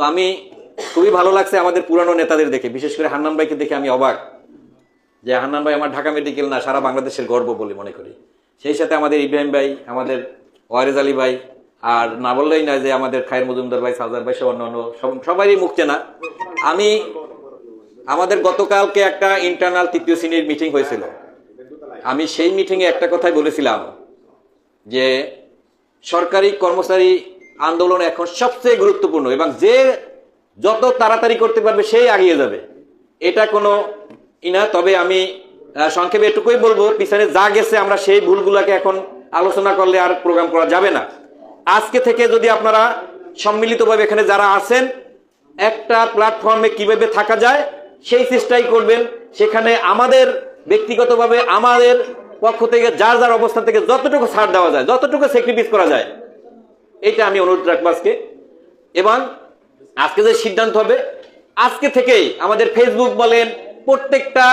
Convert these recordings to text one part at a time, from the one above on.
তো আমি খুবই ভালো লাগছে আমাদের পুরানো নেতাদের দেখে। বিশেষ করে হান্নান ভাইকে দেখে আমি অবাক যে হান্নান ভাই আমার ঢাকা মেডিকেল না, সারা বাংলাদেশের গর্ব বলে মনে করি। সেই সাথে আমাদের ইব্রাহিম ভাই, আমাদের ওয়ারেজ আলী ভাই, আর না বললেই না যে আমাদের খায়ের মজুমদার ভাই সাজার ভাই সব অন্যান্য সব- সবারই মুখ চেনা। আমি আমাদের গতকালকে একটা ইন্টারনাল তৃতীয় শ্রেণির মিটিং হয়েছিল। আমি সেই মিটিংয়ে একটা কথাই বলেছিলাম যে সরকারি কর্মচারী আন্দোলন এখন সবচেয়ে গুরুত্বপূর্ণ এবং যে যত তাড়াতাড়ি করতে পারবে সেই আগিয়ে যাবে। এটা কোনো ইনা তবে আমি সংক্ষেপে এটুকুই বলব, পিছনে যা গেছে আমরা সেই ভুলগুলোকে এখন আলোচনা করলে আর প্রোগ্রাম করা যাবে না। আজকে থেকে যদি আপনারা সম্মিলিতভাবে এখানে যারা আছেন, একটা প্ল্যাটফর্মে কীভাবে থাকা যায়, সেই চেষ্টাই করবেন। সেখানে আমাদের ব্যক্তিগতভাবে, আমাদের পক্ষ থেকে যার যার অবস্থান থেকে যতটুকু ছাড় দেওয়া যায়, যতটুকু স্যাক্রিফাইস করা যায় এটা আমি অনুরোধ রাখব আজকে। এবং আজকে যে সিদ্ধান্ত হবে, আজকে থেকেই আমাদের ফেসবুক বলেন, প্রত্যেকটা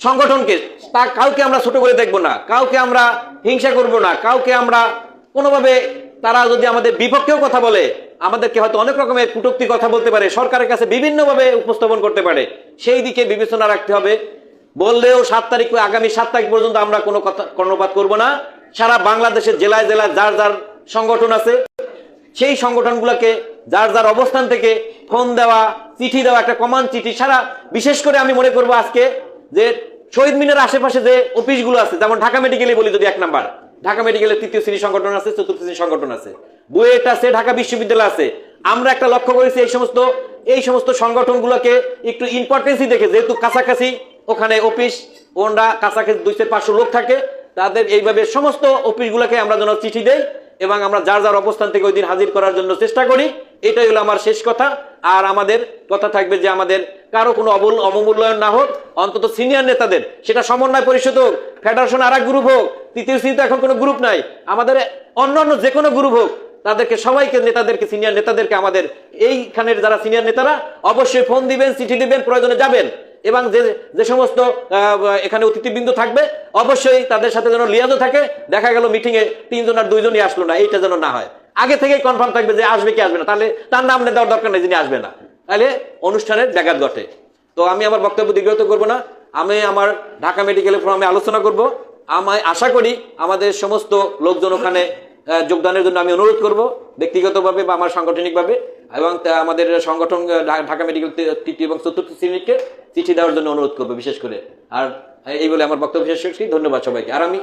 সংগঠনকে, তা কাউকে আমরা ছোট করে দেখব না, কাউকে আমরা হিংসা করব না, কাউকে আমরা কোনোভাবে তারা যদি আমাদের বিপক্ষেও কথা বলে, আমাদেরকে হয়তো অনেক রকমের কুটুক্তি কথা বলতে পারে, সরকারের কাছে বিভিন্নভাবে উপস্থাপন করতে পারে, সেই দিকে বিবেচনা রাখতে হবে। বললেও সাত তারিখ আগামী সাত তারিখ পর্যন্ত আমরা কোনো কথা কর্ণপাত করব না। সারা বাংলাদেশের জেলায় জেলায় যার যার সংগঠন আছে সেই সংগঠনগুলোকে, যার যার অবস্থান থেকে ফোন দেওয়া, চিঠি দেওয়া, একটা কমান চিঠি সারা, বিশেষ করে আমি মনে করব আজকে যে শহীদ মিনার আশেপাশে যে অফিসগুলো আছে, যেমন ঢাকা মেডিকেলে বলি যদি এক নাম্বার, ঢাকা মেডিকেলের তৃতীয় শ্রেণি সংগঠন আছে, চতুর্থ শ্রেণি সংগঠন আছে, বুয়েট আছে, ঢাকা বিশ্ববিদ্যালয় আছে, আমরা একটা লক্ষ্য করেছি এই সমস্ত এই সমস্ত সংগঠনগুলোকে একটু ইম্পর্টেন্সই দেখে, যেহেতু কাছাকাছি ওখানে অফিস, ওনরা কাছাকাছি দুইশো পাঁচশো লোক থাকে, তাদের এইভাবে সমস্ত অফিসগুলোকে আমরা যেন চিঠি দেই এবং আমরা যার যার অবস্থান থেকে ওই দিন হাজির করার জন্য চেষ্টা করি, এটাই হলো আমার শেষ কথা। আর আমাদের কথা থাকবে যে আমাদের কারও কোনো অবল অবমূল্যায়ন না হোক, অন্তত সিনিয়র নেতাদের, সেটা সমন্বয় পরিষদ হোক, ফেডারেশন আর এক গ্রুপ হোক, তৃতীয় শ্রেণীতে এখন কোনো গ্রুপ নাই, আমাদের অন্যান্য যে কোনো গ্রুপ হোক, তাদেরকে সবাইকে নেতাদেরকে সিনিয়র নেতাদেরকে আমাদের এইখানের যারা সিনিয়র নেতারা, অবশ্যই ফোন দিবেন, চিঠি দিবেন, প্রয়োজনে যাবেন। এবং যে যে সমস্ত এখানে অতিথিবৃন্দ থাকবে, অবশ্যই তাদের সাথে যেন লিয়াজও থাকে। দেখা গেল মিটিং এ তিনজন আর দুইজনই আসলো না, এইটা যেন না হয়। আগে থেকেই কনফার্ম থাকবে যে আসবে কি আসবে না। তাহলে তার নাম দেওয়ার দরকার নেই যিনি আসবে না। তাহলে অনুষ্ঠানের ব্যাঘাত ঘটে। তো আমি আমার বক্তব্য দীর্ঘত করব না। আমি আমার ঢাকা মেডিকেল ফোরামে আলোচনা করব। আমি আশা করি আমাদের সমস্ত লোকজন ওখানে যোগদানের জন্য আমি অনুরোধ করব ব্যক্তিগতভাবে বা আমার সাংগঠনিকভাবে এবং আমাদের সংগঠন ঢাকা মেডিকেল তৃতীয় এবং চতুর্থ শ্রেণীকে চিঠি দেওয়ার জন্য অনুরোধ করব বিশেষ করে। আর এই বলে আমার বক্তব্য শেষ করছি। ধন্যবাদ সবাইকে। আর আমি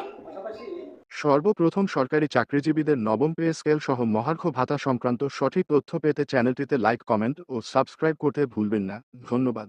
সর্বপ্রথম সরকারি চাকরিজীবীদের নবম পে স্কেল সহ মহার্ঘ ভাতা সংক্রান্ত সঠিক তথ্য পেতে চ্যানেলটিতে লাইক, কমেন্ট ও সাবস্ক্রাইব করতে ভুলবেন না। ধন্যবাদ।